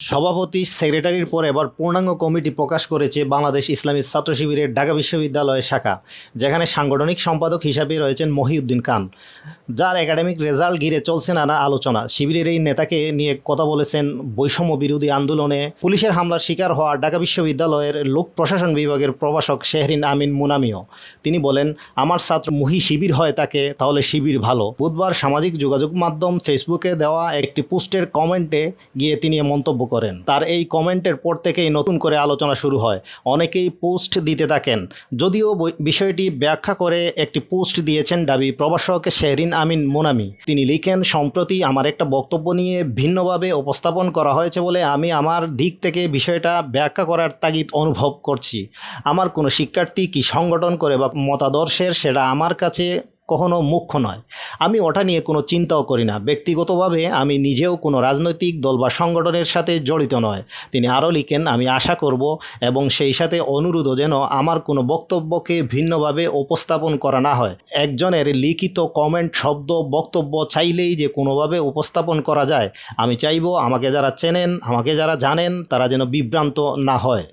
সভাপতি সেক্রেটারির পর এবার পূর্ণাঙ্গ কমিটি প্রকাশ করেছে বাংলাদেশ ইসলামী ছাত্র শিবিরের ঢাকা বিশ্ববিদ্যালয়ের শাখা, যেখানে সাংগঠনিক সম্পাদক হিসাবে রয়েছেন মহিউদ্দিন খান। যার একাডেমিক রেজাল্ট ঘিরে চলছে নানা আলোচনা। শিবিরের এই নেতাকে নিয়ে কথা বলেছেন বৈষম্য বিরোধী আন্দোলনে পুলিশের হামলার শিকার হওয়া ঢাকা বিশ্ববিদ্যালয়ের লোক প্রশাসন বিভাগের প্রভাষক শেহরিন আমিন মুনামিও। তিনি বলেন, আমার ছাত্র মহি শিবির হয় তাকে, তাহলে শিবির ভালো। বুধবার সামাজিক যোগাযোগ মাধ্যম ফেসবুকে দেওয়া একটি পোস্টের কমেন্টে গিয়ে তিনি মন্তব্য করেন। তার এই কমেন্টের পর থেকেই নতুন করে আলোচনা শুরু হয়। অনেকেই পোস্ট দিতে থাকেন। যদিও বিষয়টি ব্যাখ্যা করে একটি পোস্ট দিয়েছেন ডাবি প্রভাষক শেহরিন আমিন মোনামি। তিনি লিখেন, সম্প্রতি আমার একটা বক্তব্য নিয়ে ভিন্নভাবে উপস্থাপন করা হয়েছে বলে আমি আমার দিক থেকে বিষয়টা ব্যাখ্যা করার তাগিদ অনুভব করছি। আমার কোনো শিক্ষার্থী কি সংগঠন করে বা মতাদর্শের সেটা আমার কাছে কখনো মুখ্য নয়। আমি ওটা নিয়ে কোনো চিন্তাও করি না। ব্যক্তিগতভাবে আমি নিজেও কোনো রাজনৈতিক দল বা সংগঠনের সাথে জড়িত নয়। তিনি আরও লিখেন, আমি আশা করব এবং সেই সাথে অনুরোধও যেন আমার কোনো বক্তব্যকে ভিন্নভাবে উপস্থাপন করা না হয়। একজনের লিখিত কমেন্ট, শব্দ, বক্তব্য চাইলেই যে কোনোভাবে উপস্থাপন করা যায়, আমি চাইব আমাকে যারা চেনেন, আমাকে যারা জানেন, তারা যেন বিভ্রান্ত না হয়।